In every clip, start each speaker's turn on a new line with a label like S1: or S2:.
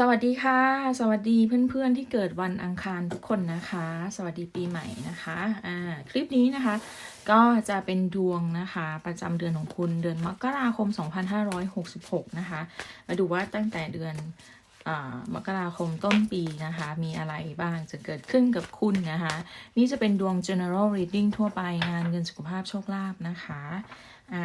S1: สวัสดีค่ะ สวัสดีเพื่อนๆที่เกิดวันอังคารทุกคนนะคะ สวัสดีปีใหม่นะคะอ่าคลิปนี้นะคะ ก็จะเป็นดวงนะคะ ประจำเดือนของคุณเดือนมกราคม 2566 นะคะ มาดูว่าตั้งแต่เดือนมกราคมต้นปีนะคะ มีอะไรบ้างจะเกิดขึ้นกับคุณนะคะ นี่จะเป็นดวง general reading ทั่วไปงานเงินสุขภาพโชคลาภนะคะอ่า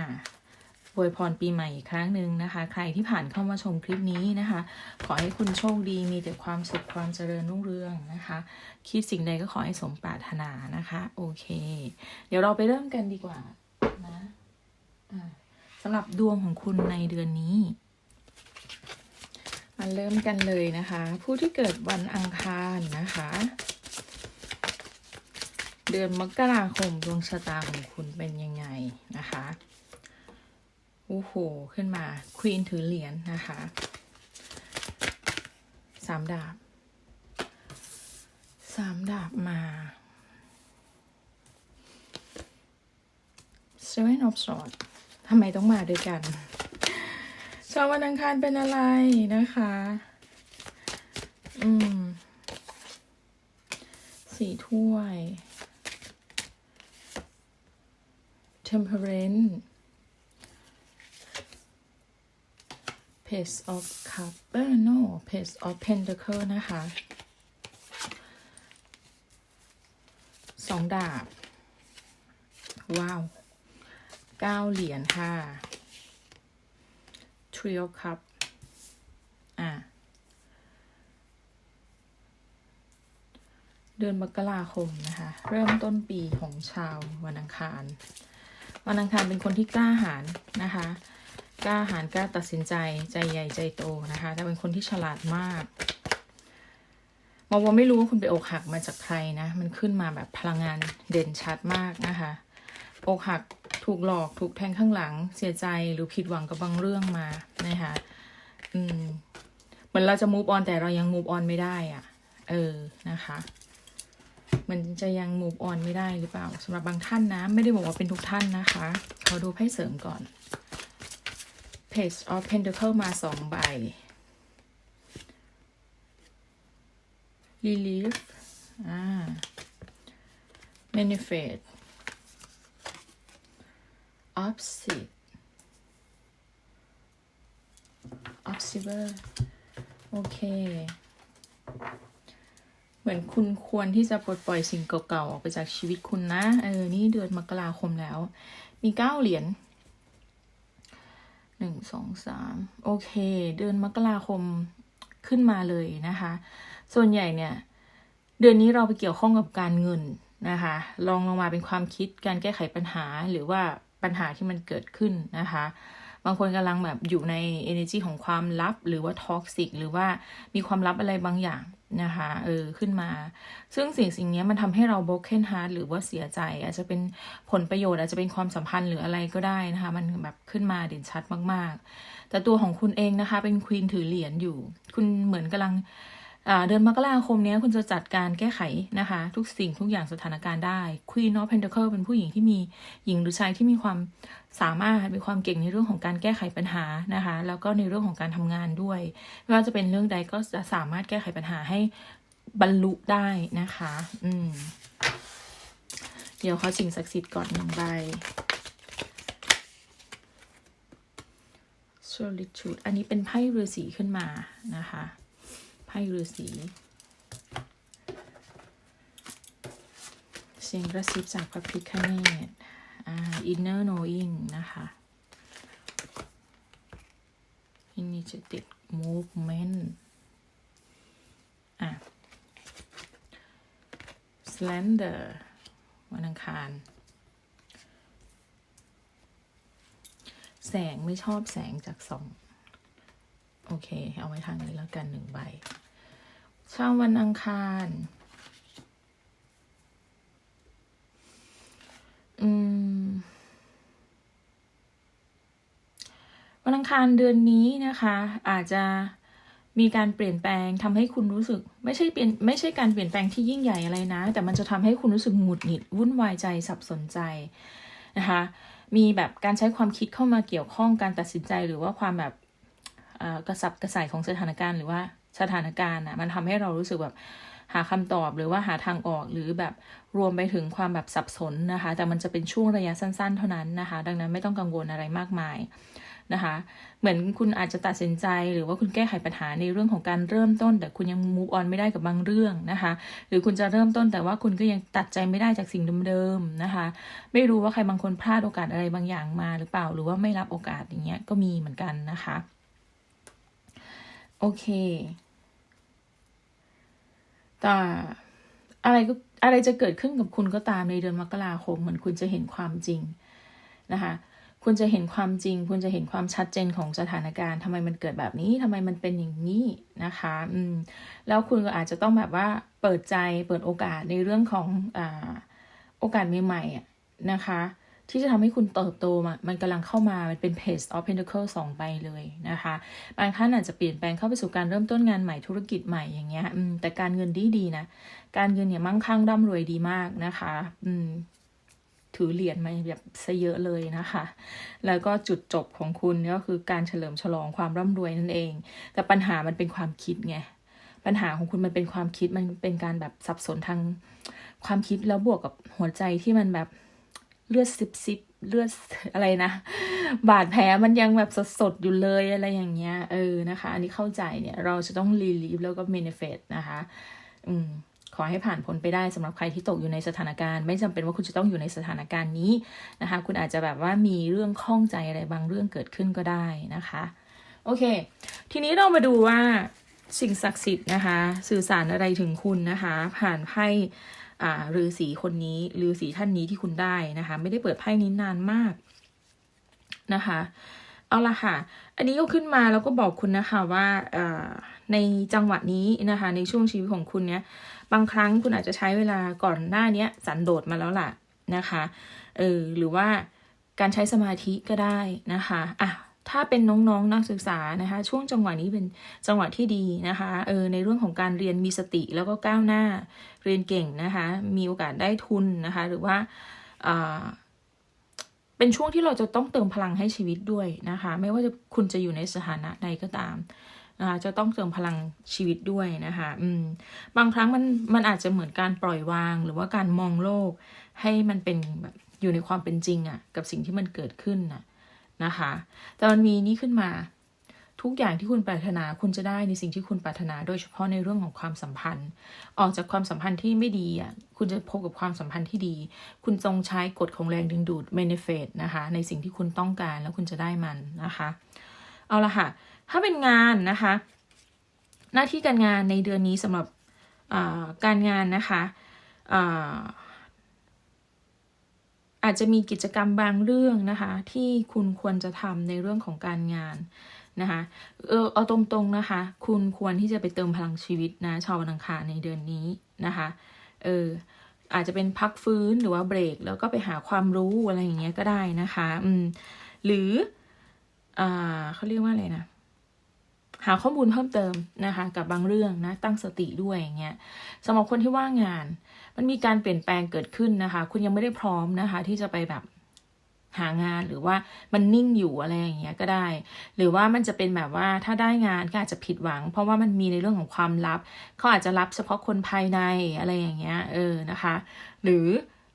S1: อวยพรปีใหม่อีกครั้งหนึ่งนะคะ ใครที่ผ่านเข้ามาชมคลิปนี้นะคะ ขอให้คุณโชคดีมีแต่ความสุขความเจริญรุ่งเรืองนะคะ คิดสิ่งใดก็ขอให้สมปรารถนานะคะ โอเค เดี๋ยวเราไปเริ่มกันดีกว่านะสำหรับดวงของคุณในเดือนนี้มาเริ่มกันเลยนะคะ ผู้ที่เกิดวันอังคารนะคะ เดือนมกราคมดวงชะตาของคุณเป็นยังไงนะคะ อ้โห ขึ้นมาควีนถือเหรียญนนะคะสามดาบสามดาบมา Seven of Swords ทำไมต้องมาด้วยกัน ชาววันอังคารเป็นอะไรนะคะ อืม สี่ถ้วย Temperance Page of Cup เออ no Page of Pentacle นะคะสองดาบ ว้าวเก้าเหรียญค่ะ Trio Cup อะเดือนมกราคมนะคะ เริ่มต้นปีของชาววันอังคาร วันอังคารเป็นคนที่กล้าหาญนะคะ กล้าหาญกล้าตัดสินใจใจใหญ่ใจโตนะคะ แต่เป็นคนที่ฉลาดมากมาวไม่รู้ว่าคุณไปอกหักมาจากใครนะ มันขึ้นมาแบบพลังงานเด่นชัดมากนะคะอกหักถูกหลอกถูกแทงข้างหลังเสียใจหรือผิดหวังกับบางเรื่องมานะคะอืมเหมือนเราจะ move on แต่เรายัง move on ไม่ได้อะ่ะ เออนะคะมันจะยัง move on ไม่ได้หรือเปล่าสำหรับบางท่านนะ ไม่ได้บอกว่าเป็นทุกท่านนะคะขอดูไพ่เสริมก่อน Page of Pentacle มาสองใบ Relief อ่า Manifest Opposite Observer โอเค เหมือนคุณควรที่จะปลดปล่อยสิ่งเก่าๆ ออกไปจากชีวิตคุณนะ เออ นี่เดือนมกราคมแล้ว มีเก้าเหรียญ สองสามโอเค เดือนมกราคมขึ้นมาเลยนะคะ ส่วนใหญ่เนี่ย เดือนนี้เราไปเกี่ยวข้องกับการเงินนะคะลองลงมาเป็นความคิดการแก้ไขปัญหาหรือว่าปัญหาที่มันเกิดขึ้นนะคะ บางคนกำลังแบบอยู่ใน energy ของความลับ หรือว่าท็อกซิกหรือว่ามีความลับอะไรบางอย่าง นะคะเออขึ้นมา ซึ่งสิ่งสิ่งนี้มันทำให้เรา broken heart หรือว่าเสียใจ อาจจะเป็นผลประโยชน์อาจจะเป็นความสัมพันธ์หรืออะไรก็ได้นะคะ มันแบบขึ้นมาเด่นชัดมาก ๆ แต่ตัวของคุณเองนะคะ เป็นควีนถือเหรียญอยู่ คุณเหมือนกำลัง เดือนมกราคมนี้คุณจะจัดการแก้ไขนะคะ ทุกสิ่งทุกอย่างสถานการณ์ได้ Queen of Pentacle เป็นผู้หญิงที่มีหญิงหรือชายที่มีความสามารถมีความเก่งในเรื่องของการแก้ไขปัญหานะคะ แล้วก็ในเรื่องของการทำงานด้วยไม่ว่าจะเป็นเรื่องใดก็จะสามารถแก้ไขปัญหาให้บรรลุได้นะคะ อืม เดี๋ยวเขาสิ่งศักดิ์สิทธิ์ก่อนหนึ่งใบ solitude อันนี้เป็นไพ่ฤาษีขึ้นมานะคะ ไพ่ฤาษีเสียงกระซิบจากพระพิฆเนศอ่า inner knowing นะคะ initiative movement อะ slender วันอังคาร แสงไม่ชอบแสงจากสอง โอเค เอาไว้ทางนี้แล้วกันหนึ่งใบ ชาววันอังคาร อืม วันอังคารเดือนนี้นะคะ อาจจะมีการเปลี่ยนแปลงทำให้คุณรู้สึก ไม่ใช่เปลี่ยนไม่ใช่การเปลี่ยนแปลงที่ยิ่งใหญ่อะไรนะ แต่มันจะทำให้คุณรู้สึกหงุดหงิดวุ่นวายใจสับสนใจนะคะมีแบบการใช้ความคิดเข้ามาเกี่ยวข้องการตัดสินใจหรือว่าความแบบกระสับกระส่ายของสถานการณ์หรือว่า สถานการณ์อะมันทำให้เรารู้สึกแบบหาคำตอบหรือว่าหาทางออกหรือแบบรวมไปถึงความแบบสับสนนะคะ แต่มันจะเป็นช่วงระยะสั้นๆ เท่านั้นนะคะ ดังนั้นไม่ต้องกังวลอะไรมากมายนะคะ เหมือนคุณอาจจะตัดสินใจหรือว่าคุณแก้ไขปัญหาในเรื่องของการเริ่มต้น แต่คุณยัง move on ไม่ได้กับบางเรื่องนะคะ หรือคุณจะเริ่มต้นแต่ว่าคุณก็ยังตัดใจไม่ได้จากสิ่งเดิมๆนะคะ ไม่รู้ว่าใครบางคนพลาดโอกาสอะไรบางอย่างมาหรือเปล่า หรือว่าไม่รับโอกาสอย่างเงี้ยก็มีเหมือนกันนะคะ โอเค แต่อะไรก็อะไรจะเกิดขึ้นกับคุณก็ตามในเดือนมกราคมเหมือนคุณจะเห็นความจริงนะคะคุณจะเห็นความจริง คุณจะเห็นความชัดเจนของสถานการณ์ทำไมมันเกิดแบบนี้ทำไมมันเป็นอย่างนี้นะคะอืมแล้วคุณก็อาจจะต้องแบบว่าเปิดใจเปิดโอกาสในเรื่องของอ่าโอกาสใหม่ๆนะคะ ที่จะทำให้คุณเติบโตมามันกำลังเข้ามา มันเป็น page of pentacle สองใบเลยนะคะ บางท่านอาจจะเปลี่ยนแปลงเข้าไปสู่การเริ่มต้นงานใหม่ธุรกิจใหม่อย่างเงี้ยแต่การเงินดีดีๆนะ การเงินเนี่ยมั่งคั่งร่ำรวยดีมากนะคะอืมถือเหรียญมาแบบซะเยอะเลยนะคะ แล้วก็จุดจบของคุณก็คือการเฉลิมฉลองความร่ำรวยนั่นเอง แต่ปัญหามันเป็นความคิดไง ปัญหาของคุณมันเป็นความคิด มันเป็นการแบบสับสนทางความคิดแล้วบวกกับหัวใจที่มันแบบ เลือดซิบซิบเลือดอะไรนะ บาดแผลมันยังแบบสดๆอยู่เลยอะไรอย่างเงี้ย เออนะคะ อันนี้เข้าใจเนี่ย เราจะต้องรีลีฟแล้วก็เมนเฟตนะคะ อืมขอให้ผ่านพ้นไปได้สำหรับใครที่ตกอยู่ในสถานการณ์ ไม่จำเป็นว่าคุณจะต้องอยู่ในสถานการณ์นี้นะคะ คุณอาจจะแบบว่ามีเรื่องข้องใจอะไรบางเรื่องเกิดขึ้นก็ได้นะคะ โอเค ทีนี้เรามาดูว่าสิ่งศักดิ์สิทธิ์นะคะ สื่อสารอะไรถึงคุณนะคะ ผ่านไพ่ อ่าฤาษีคนนี้ฤาษีท่านนี้ที่คุณได้นะคะ ไม่ได้เปิดไพ่นี้นานมากนะคะ เอาละค่ะ อันนี้ก็ขึ้นมาแล้วก็บอกคุณนะคะว่าในจังหวะนี้นะคะ ในช่วงชีวิตของคุณเนี้ยบางครั้งคุณอาจจะใช้เวลาก่อนหน้านี้สันโดษมาแล้วล่ะนะคะเออหรือว่าการใช้สมาธิก็ได้นะคะอะ ถ้าเป็นน้องๆนนักศึกษานะคะ ช่วงจังหวะนี้เป็นจังหวะที่ดีนะคะเออในเรื่องของการเรียนมีสติแล้วก็ก้าวหน้าเรียนเก่งนะคะ มีโอกาสได้ทุนนะคะ หรือว่าเป็นช่วงที่เราจะต้องเติมพลังให้ชีวิตด้วยนะคะ ไม่ว่าจะคุณจะอยู่ในสถานะใดก็ตามนะคะจะต้องเติมพลังชีวิตด้วยนะคะอืมบางครั้งมันมันอาจจะเหมือนการปล่อยวาง หรือว่าการมองโลก ให้มันเป็นแบบอยู่ในความเป็นจริงอะ่ะ กับสิ่งที่มันเกิดขึ้นน่ะ นะคะ แต่มันมีนี่ขึ้นมา ทุกอย่างที่คุณปรารถนาคุณจะได้ในสิ่งที่คุณปรารถนา โดยเฉพาะในเรื่องของความสัมพันธ์ ออกจากความสัมพันธ์ที่ไม่ดีอะคุณจะพบกับความสัมพันธ์ที่ดี คุณจงใช้กฎของแรงดึงดูด benefit นะคะ ในสิ่งที่คุณต้องการแล้วคุณจะได้มันนะคะ เอาละค่ะ ถ้าเป็นงานนะคะ หน้าที่การงานในเดือนนี้สำหรับการงานนะคะ อาจจะมีกิจกรรมบางเรื่องนะคะ ที่คุณควรจะทำในเรื่องของการงานนะคะเออเอาตรงๆนะคะ คุณควรที่จะไปเติมพลังชีวิตนะชาววันอังคารในเดือนนี้นะคะเอออาจจะเป็นพักฟื้นหรือว่าเบรก แล้วก็ไปหาความรู้อะไรอย่างเงี้ยก็ได้นะคะอืมหรืออ่าเขาเรียกว่าอะไรนะหาข้อมูลเพิ่มเติมนะคะ กับบางเรื่องนะตั้งสติด้วยอย่างเงี้ยสำหรับคนที่ว่างงาน มันมีการเปลี่ยนแปลงเกิดขึ้นนะคะ คุณยังไม่ได้พร้อมนะคะ ที่จะไปแบบหางานหรือว่ามันนิ่งอยู่อะไรอย่างเงี้ยก็ได้ หรือว่ามันจะเป็นแบบว่าถ้าได้งานก็อาจจะผิดหวัง เพราะว่ามันมีในเรื่องของความลับเขาอาจจะรับเฉพาะคนภายในอะไรอย่างเงี้ยเออนะคะ หรือ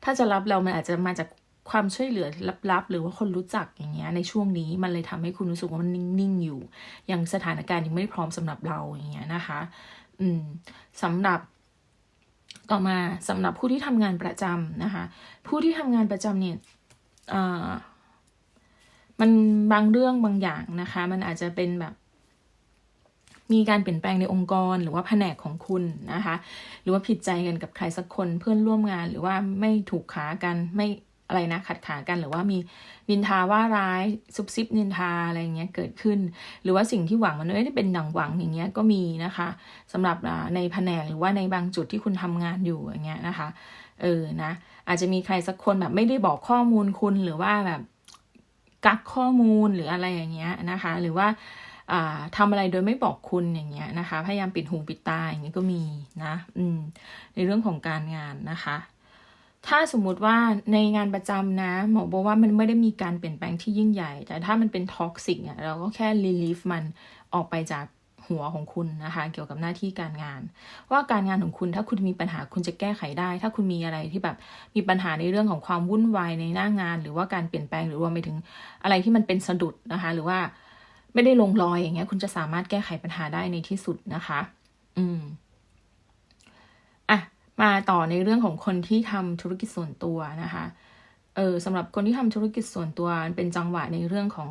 S1: ถ้าจะรับเรามันอาจจะมาจากความช่วยเหลือลับๆ หรือว่าคนรู้จักอย่างเงี้ยในช่วงนี้มันเลยทำให้คุณรู้สึกว่ามันนิ่งๆอยู่ยังสถานการณ์ยังไม่พร้อมสำหรับเราอย่างเงี้ยนะคะ อืมสำหรับ ต่อมาสำหรับผู้ที่ทำงานประจำนะคะ ผู้ที่ทำงานประจำเนี่ยมันบางเรื่องบางอย่างนะคะ มันอาจจะเป็นแบบ มีการเปลี่ยนแปลงในองค์กรหรือว่าแผนกของคุณนะคะ หรือว่าผิดใจกันกับใครสักคนเพื่อนร่วมงานหรือว่าไม่ถูกขากันไม่ อะไรนะขัดขากันหรือว่ามีนินทาว่าร้ายซุบซิบนินทาอะไรเงี้ยเกิดขึ้น หรือว่าสิ่งที่หวังมันไม่ได้เป็นดังหวังอย่างเงี้ยก็มีนะคะสำหรับในแผนกหรือว่าในบางจุดที่คุณทำงานอยู่อย่างเงี้ยนะคะเออนะอาจจะมีใครสักคนแบบไม่ได้บอกข้อมูลคุณหรือว่าแบบกักข้อมูลหรืออะไรอย่างเงี้ยนะคะ หรือว่าทำอะไรโดยไม่บอกคุณอย่างเงี้ยนะคะ พยายามปิดหูปิดตาอย่างเงี้ยก็มีนะ อืม ในเรื่องของการงานนะคะ ถ้าสมมุติว่าในงานประจำนะหมอบอกว่ามันไม่ได้มีการเปลี่ยนแปลงที่ยิ่งใหญ่ แต่ถ้ามันเป็นท็อกซิกเนี่ยเราก็แค่รีลีฟมันออกไปจากหัวของคุณนะคะ เกี่ยวกับหน้าที่การงาน ว่าการงานของคุณถ้าคุณมีปัญหาคุณจะแก้ไขได้ ถ้าคุณมีอะไรที่แบบมีปัญหาในเรื่องของความวุ่นวายในหน้างาน หรือว่าการเปลี่ยนแปลงหรือรวมไปถึงอะไรที่มันเป็นสะดุดนะคะ หรือว่าไม่ได้ลงรอยอย่างเงี้ย คุณจะสามารถแก้ไขปัญหาได้ในที่สุดนะคะ อืม มาต่อในเรื่องของคนที่ทำธุรกิจส่วนตัวนะคะเออสำหรับคนที่ทำธุรกิจส่วนตัวเป็นจังหวะในเรื่องของ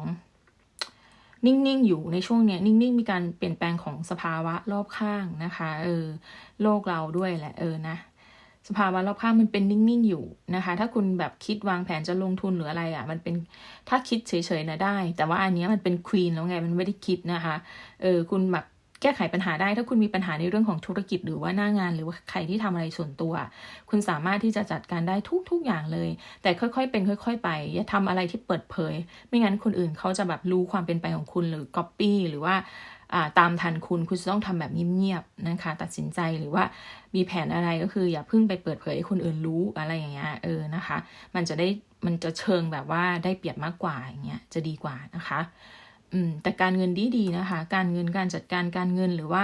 S1: นิ่งๆอยู่ในช่วงเนี้ยนิ่งๆมีการเปลี่ยนแปลงของสภาวะรอบข้างนะคะเออโลกเราด้วยแหละเออนะสภาวะรอบข้างมันเป็นนิ่งๆอยู่นะคะ ถ้าคุณแบบคิดวางแผนจะลงทุนหรืออะไรอะ่ะ มันเป็นถ้าคิดเฉยๆนะได้ แต่ว่าอันนี้มันเป็นควีนแล้วไงมันไม่ได้คิดนะคะ เออคุณแบบ แก้ไขปัญหาได้ถ้าคุณมีปัญหาในเรื่องของธุรกิจหรือว่าหน้างานหรือว่าใครที่ทำอะไรส่วนตัว คุณสามารถที่จะจัดการได้ทุกๆอย่างเลย แต่ค่อยๆ เป็นค่อย ๆ ไป อย่าทำอะไรที่เปิดเผย ไม่งั้นคนอื่นเขาจะแบบรู้ความเป็นไปของคุณหรือก๊อปปี้หรือว่าตามทันคุณคุณจะต้องทำแบบเงียบๆนะคะ ตัดสินใจหรือว่ามีแผนอะไรก็คือ อย่าเพิ่งไปเปิดเผยให้คนอื่นรู้อะไรอย่างเงี้ยเออนะคะ มันจะได้มันจะเชิงแบบว่าได้เปรียบมากกว่าอย่างเงี้ยจะดีกว่านะคะ อืมแต่การเงินดีดีนะคะ การเงินการจัดการการเงินหรือว่า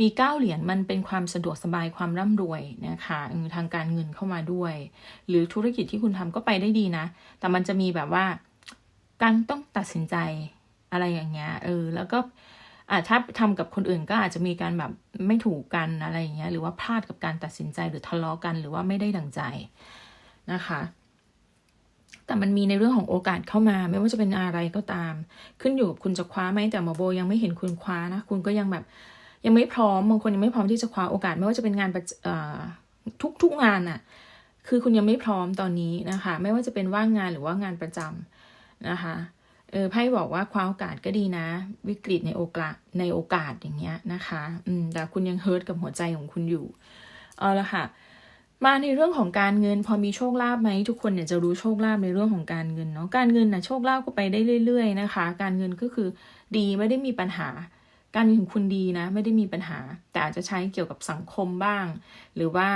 S1: มีเก้าเหรียญมันเป็นความสะดวกสบายความร่ำรวยนะคะทางการเงินเข้ามาด้วย หรือธุรกิจที่คุณทำก็ไปได้ดีนะ แต่มันจะมีแบบว่า การต้องตัดสินใจอะไรอย่างเงี้ยเออ แล้วก็อาจถ้าทำกับคนอื่นก็อาจจะมีการแบบไม่ถูกกันอะไรอย่างเงี้ยหรือว่าพลาดกับการตัดสินใจหรือทะเลาะกัน หรือว่าไม่ได้ดังใจนะคะ แต่มันมีในเรื่องของโอกาสเข้ามา ไม่ว่าจะเป็นอะไรก็ตาม ขึ้นอยู่กับคุณจะคว้าไหมแต่หมอโบยังไม่เห็นคุณคว้านะ คุณก็ยังแบบ ยังไม่พร้อมบางคนยังไม่พร้อมที่จะคว้าโอกาส ไม่ว่าจะเป็นงานทุกทุกงานอะคือคุณยังไม่พร้อมตอนนี้นะคะ ไม่ว่าจะเป็นว่างงานหรือว่างานประจำนะคะเออไพ่บอกว่าคว้าโอกาสก็ดีนะ วิกฤตในโอกาสในโอกาสอย่างเงี้ยนะคะ อืมแต่คุณยังเฮิร์ตกับหัวใจของคุณอยู่เอาละค่ะ มาในเรื่องของการเงิน พอมีโชคลาภไหมทุกคนเนี่ยจะรู้โชคลาภในเรื่องของการเงินเนาะการเงินนะโชคลาภก็ไปได้เรื่อย ๆ นะคะ การเงินก็คือดีไม่ได้มีปัญหา การเงินของคุณดีนะ ไม่ได้มีปัญหา แต่อาจจะใช้เกี่ยวกับสังคมบ้าง หรือว่า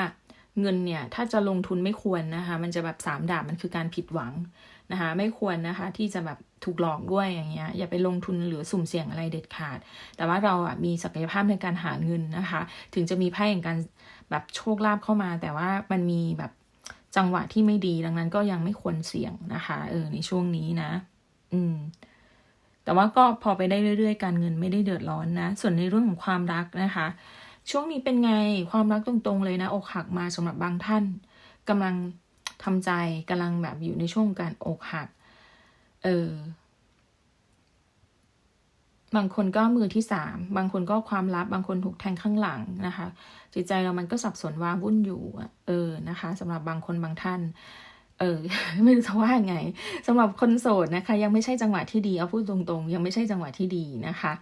S1: เงินเนี่ยถ้าจะลงทุนไม่ควรนะคะ มันจะแบบสามดาบมันคือการผิดหวังนะคะ ไม่ควรนะคะ ที่จะแบบถูกหลอกด้วยอย่างเงี้ยอย่าไปลงทุนหรือสุ่มเสี่ยงอะไรเด็ดขาด แต่ว่าเราอะมีศักยภาพในการหาเงินนะคะ ถึงจะมีไพ่แห่งการ แบบโชคลาภเข้ามา แต่ว่ามันมีแบบจังหวะที่ไม่ดีดังนั้นก็ยังไม่ควรเสี่ยงนะคะเออในช่วงนี้นะ อืม แต่ว่าก็พอไปได้เรื่อยๆ การเงินไม่ได้เดือดร้อนนะ ส่วนในเรื่องของความรักนะคะ ช่วงนี้เป็นไงความรักตรงๆเลยนะ อกหักมาสำหรับบางท่านกำลังทำใจกำลังแบบอยู่ในช่วงการอกหัก เออ บางคนก็มือที่สาม บางคนก็ความลับ บางคนถูกแทงข้างหลังนะคะ จิตใจเรามันก็สับสนว้าวุ่นอยู่ เออ นะคะสำหรับบางคนบางท่าน เออ ไม่รู้จะว่าไงสำหรับคนโสดนะคะ ยังไม่ใช่จังหวะที่ดี เอาพูดตรงๆ ยังไม่ใช่จังหวะที่ดีนะคะ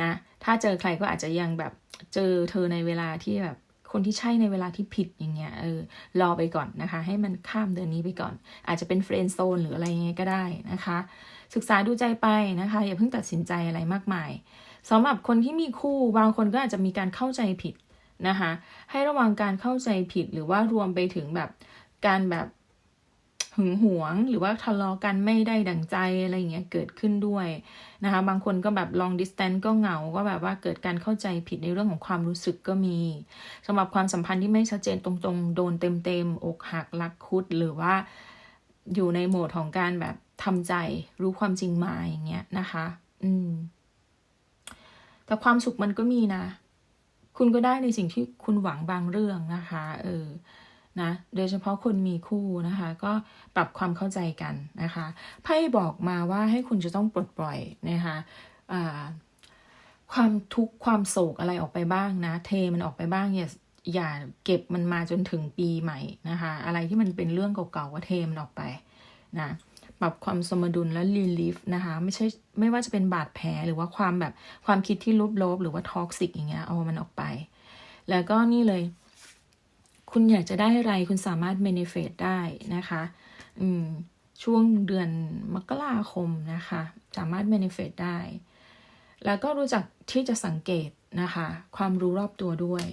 S1: นะ ถ้าเจอใครก็อาจจะยังแบบ เจอเธอในเวลาที่แบบคนที่ใช่ในเวลาที่ผิดอย่างเงี้ยเออรอไปก่อนนะคะ ให้มันข้ามเดือนนี้ไปก่อน อาจจะเป็นเฟรนด์โซนหรืออะไรเงี้ยก็ได้นะคะ ศึกษาดูใจไปนะคะ อย่าเพิ่งตัดสินใจอะไรมากมายสำหรับคนที่มีคู่บางคนก็อาจจะมีการเข้าใจผิดนะคะ ให้ระวังการเข้าใจผิดหรือว่ารวมไปถึงแบบการแบบหึงหวงหรือว่าทะเลาะกันไม่ได้ดังใจอะไรเงี้ยเกิดขึ้นด้วยนะคะ บางคนก็แบบ long distance ก็เหงาก็แบบว่าเกิดการเข้าใจผิดในเรื่องของความรู้สึกก็มีสำหรับความสัมพันธ์ที่ไม่ชัดเจนตรงๆ โดนเต็มๆอกหักรักคุดหรือว่าอยู่ในโหมดของการแบบ ทำใจรู้ความจริงมาอย่างเงี้ยนะคะ อืม แต่ความสุขมันก็มีนะ คุณก็ได้ในสิ่งที่คุณหวังบางเรื่องนะคะ เออ นะ โดยเฉพาะคนมีคู่นะคะ ก็ปรับความเข้าใจกันนะคะไพ่บอกมาว่าให้คุณจะต้องปลดปล่อยนะคะความทุกข์ความโศกอะไรออกไปบ้างนะ เทมันออกไปบ้างอย่าอย่าเก็บมันมาจนถึงปีใหม่นะคะ อะไรที่มันเป็นเรื่องเก่าๆก็เทมันออกไปนะ ปรับความสมดุลและรีลีฟนะคะ ไม่ใช่ไม่ว่าจะเป็นบาดแผลหรือว่าความแบบความคิดที่ลบๆหรือว่าท็อกซิกอย่างเงี้ยเอามันออกไป แล้วก็นี่เลย คุณอยากจะได้อะไรคุณสามารถ manifest ได้นะคะ อืมช่วงเดือนมกราคมนะคะ สามารถ manifest ได้ แล้วก็รู้จักที่จะสังเกตนะคะ ความรู้รอบตัวด้วย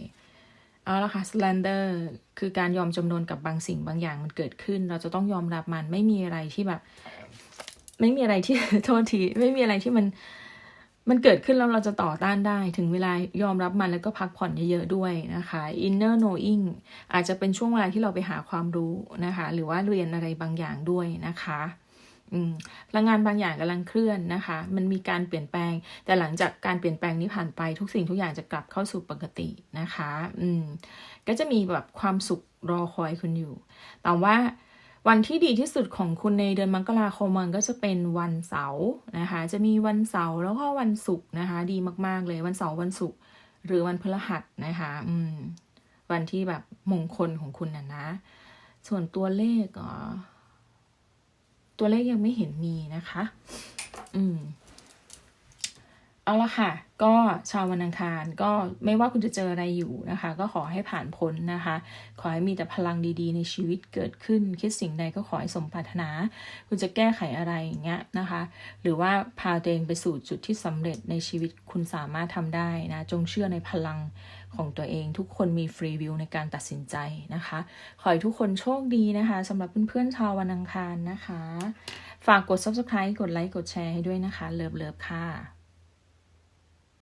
S1: เอาละค่ะ slender คือการยอมจำนนกับบางสิ่งบางอย่างมันเกิดขึ้น เราจะต้องยอมรับมันไม่มีอะไรที่แบบ ไม่มีอะไรที่โทษทีไม่มีอะไรที่มัน มันเกิดขึ้นแล้วเราจะต่อต้านได้ ถึงเวลายอมรับมันแล้วก็พักผ่อนเยอะๆด้วยนะคะ inner knowing อาจจะเป็นช่วงเวลาที่เราไปหาความรู้นะคะ หรือว่าเรียนอะไรบางอย่างด้วยนะคะ พลังงานบางอย่างกำลังเคลื่อนนะคะ มันมีการเปลี่ยนแปลง แต่หลังจากการเปลี่ยนแปลงนี้ผ่านไป ทุกสิ่งทุกอย่างจะกลับเข้าสู่ปกตินะคะ อืม ก็จะมีแบบความสุขรอคอยคุณอยู่ แต่ว่าวันที่ดีที่สุดของคุณในเดือนมกราคมมันก็จะเป็นวันเสาร์นะคะ จะมีวันเสาร์แล้วก็วันศุกร์นะคะ ดีมากๆเลยวันเสาร์วันศุกร์หรือวันพฤหัสนะคะ อืม วันที่แบบมงคลของคุณน่ะนะ ส่วนตัวเลขอ๋อ ตัวเลขยังไม่เห็นมีนะคะ อืม เอาละค่ะ ก็ชาววันอังคารก็ไม่ว่าคุณจะเจออะไรอยู่นะคะ ก็ขอให้ผ่านพ้นนะคะ ขอให้มีแต่พลังดีๆ ในชีวิตเกิดขึ้น คิดสิ่งใดก็ขอให้สมปรารถนา คุณจะแก้ไขอะไรอย่างเงี้ยนะคะ หรือว่าพาตัวเองไปสู่จุดที่สำเร็จในชีวิตคุณสามารถทำได้นะ จงเชื่อในพลังของตัวเอง ทุกคนมีฟรีวิวในการตัดสินใจนะคะ ขอให้ทุกคนโชคดีนะคะสำหรับเพื่อนๆชาววันอังคารนะคะ ฝากกด subscribe กดไลค์กดแชร์ให้ด้วยนะคะเลิฟๆค่ะ